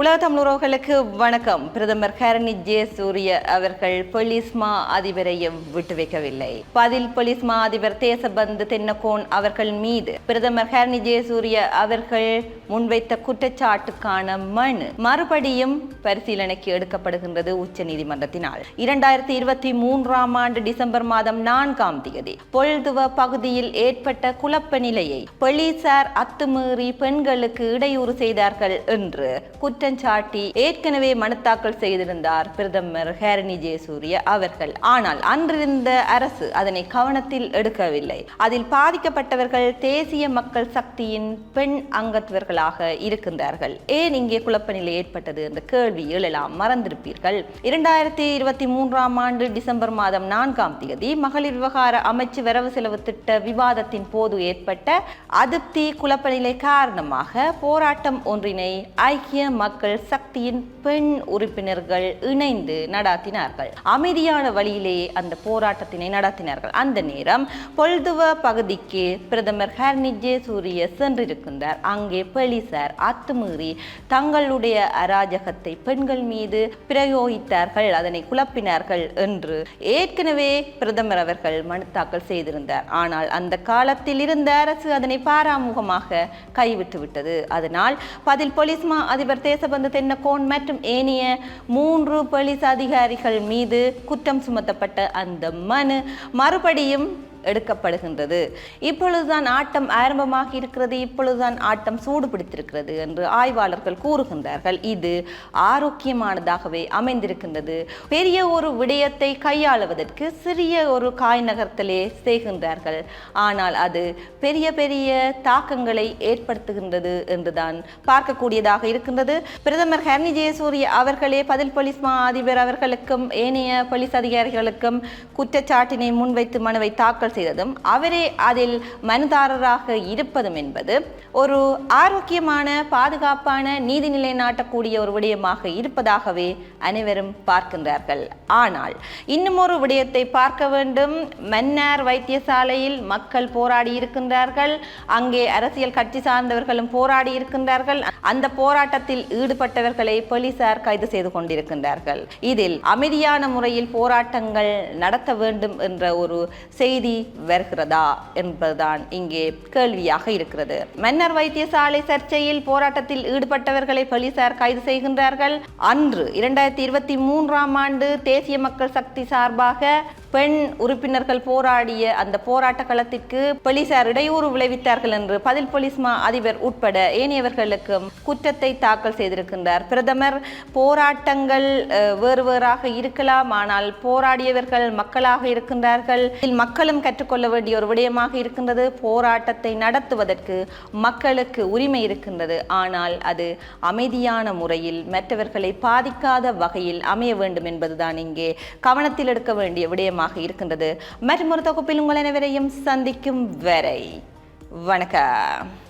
உலக தமிழர்களுக்கு வணக்கம். பிரதமர் ஹரணி ஜெயசூரிய அவர்கள் போலீஸ் மா அதிபரை விட்டு வைக்கவில்லை. பதில் போலீஸ் மா அதிபர் தேசபந்து தென்னகோன் அவர்கள் மீது பிரதமர் ஹரணி ஜெயசூரிய அவர்கள் முன்வைத்த குற்றச்சாட்டுக்கான மனு மறுபடியும் பரிசீலனைக்கு எடுக்கப்படுகின்றது உச்ச நீதிமன்றத்தினால். இரண்டாயிரத்தி இருபத்தி மூன்றாம் ஆண்டு டிசம்பர் மாதம் நான்காம் தேதி பொழுதுவ பகுதியில் ஏற்பட்ட குழப்ப நிலையை போலீசார் அத்துமீறி பெண்களுக்கு இடையூறு செய்தார்கள் என்று குற்ற குற்றம் சாட்டி ஏற்கனவே மனுத்தாக்கல் செய்திருந்தார் பிரதமர் ஹேரணி ஜெயசூரிய அவர்கள். ஆனால் அன்றிருந்த அரசு அதனை கவனத்தில் எடுக்கவில்லை. அதில் பாதிக்கப்பட்டவர்கள் தேசிய மக்கள் சக்தியின் பெண் அங்கத்தவர்களாக இருக்கின்றார்கள். ஏன் இங்கே குழப்ப நிலை ஏற்பட்டது என்ற கேள்வி எழலாம் மறந்திருப்பீர்கள். இரண்டாயிரத்தி இருபத்தி மூன்றாம் ஆண்டு டிசம்பர் மாதம் நான்காம் தேதி மகளிர் விவகார அமைச்சு வரவு செலவு திட்ட விவாதத்தின் போது ஏற்பட்ட அதிருப்தி குழப்ப நிலை காரணமாக போராட்டம் ஒன்றினை ஐக்கிய மக்கள் மக்கள் சக்தியின் பெண் உறுப்பினர்கள் இணைந்து நடாத்தினார்கள். அமைதியான வழியிலேயே அந்த போராட்டத்தினை நடத்தினார்கள். அந்த நேரம் பொல்துவ பகுதிக்கு பிரதமர் ஹர்னிஜே சூரிய சென்றிருக்கின்றார். அங்கே போலீசார் அத்துமீறி தங்களுடைய அராஜகத்தை பெண்கள் மீது பிரயோகித்தார்கள் அதனை குழப்பினார்கள் என்று ஏற்கனவே பிரதமர் அவர்கள் மனு தாக்கல் செய்திருந்தார். ஆனால் அந்த காலத்தில் இருந்த அரசு அதனை பாராமுகமாக கைவிட்டு விட்டது அதனால் பதில் போலீஸ் மா அதிபர் தேசபந்து தென்னகோன் மற்றும் ஏனைய மூன்று போலீஸ் அதிகாரிகள் மீது குற்றம் சுமத்தப்பட்ட அந்த மனு. மறுபடியும் எடுக்கப்படுகின்றது. இப்பொழுதுதான் ஆட்டம் ஆரம்பமாக இருக்கிறது இப்பொழுதுதான் ஆட்டம் சூடு பிடித்திருக்கிறது என்று ஆய்வாளர்கள் கூறுகின்றார்கள். இது ஆரோக்கியமானதாகவே அமைந்திருக்கின்றது. பெரிய ஒரு விடயத்தை கையாளுவதற்கு சிறிய ஒரு காய் நகர்த்தலே செய்கின்றார்கள். ஆனால் அது பெரிய பெரிய தாக்கங்களை ஏற்படுத்துகின்றது என்றுதான் பார்க்கக்கூடியதாக இருக்கின்றது. பிரதமர் ஹர்னி ஜெயசூரிய அவர்களே பதில் போலீஸ் மா அதிபர் அவர்களுக்கும் ஏனைய போலீஸ் அதிகாரிகளுக்கும் குற்றச்சாட்டினை முன்வைத்து மனுவை தாக்கல் செய்ததும் அவரே அதில் மனுதாரராக இருப்பதும் என்பது ஒரு ஆரோக்கியமான பாதுகாப்பான நீதி நிலைநாட்டக்கூடிய ஒரு விடயமாக இருப்பதாகவே அனைவரும் பார்க்கின்றார்கள். ஆனால் இன்னும் ஒரு விடயத்தை பார்க்க வேண்டும். மன்னார் வைத்தியசாலையில் மக்கள் போராடி இருக்கின்றார்கள். அங்கே அரசியல் கட்சி சார்ந்தவர்களும் போராடி இருக்கின்றார்கள். அந்த போராட்டத்தில் ஈடுபட்டவர்களை போலீசார் கைது செய்து கொண்டிருக்கின்றார்கள். இதில் அமைதியான முறையில் போராட்டங்கள் நடத்த வேண்டும் என்ற ஒரு செய்தி வருகிறதா என்பதுதான் இங்கே கேள்வியாக இருக்கிறது. மன்னர் வைத்தியசாலை சர்ச்சையில் போராட்டத்தில் ஈடுபட்டவர்களை போலீசார் கைது செய்கின்றார்கள். அன்று இரண்டாயிரத்தி இருபத்தி மூன்றாம் ஆண்டு தேசிய மக்கள் சக்தி சார்பாக பெண் உறுப்பினர்கள் போராடிய அந்த போராட்ட களத்திற்கு போலீசார் இடையூறு விளைவித்தார்கள் என்று பதில் போலீஸ் மா அதிபர் உட்பட ஏனையவர்களுக்கும் குற்றத்தை தாக்கல் செய்திருக்கின்றார். பிரதமர் போராட்டங்கள் வேறு வேறாக இருக்கலாம் ஆனால் போராடியவர்கள் மக்களாக இருக்கின்றார்கள். இதில் மக்களும் கற்றுக்கொள்ள வேண்டிய ஒரு விடயமாக இருக்கின்றது. போராட்டத்தை நடத்துவதற்கு மக்களுக்கு உரிமை இருக்கின்றது. ஆனால் அது அமைதியான முறையில் மற்றவர்களை பாதிக்காத வகையில் அமைய வேண்டும் என்பதுதான் இங்கே கவனத்தில் எடுக்க வேண்டிய விடயமாக இருக்கின்றது. மற்றொரு தொகுப்பில் உங்கள் அனைவரையும் சந்திக்கும் வரை வணக்கம்.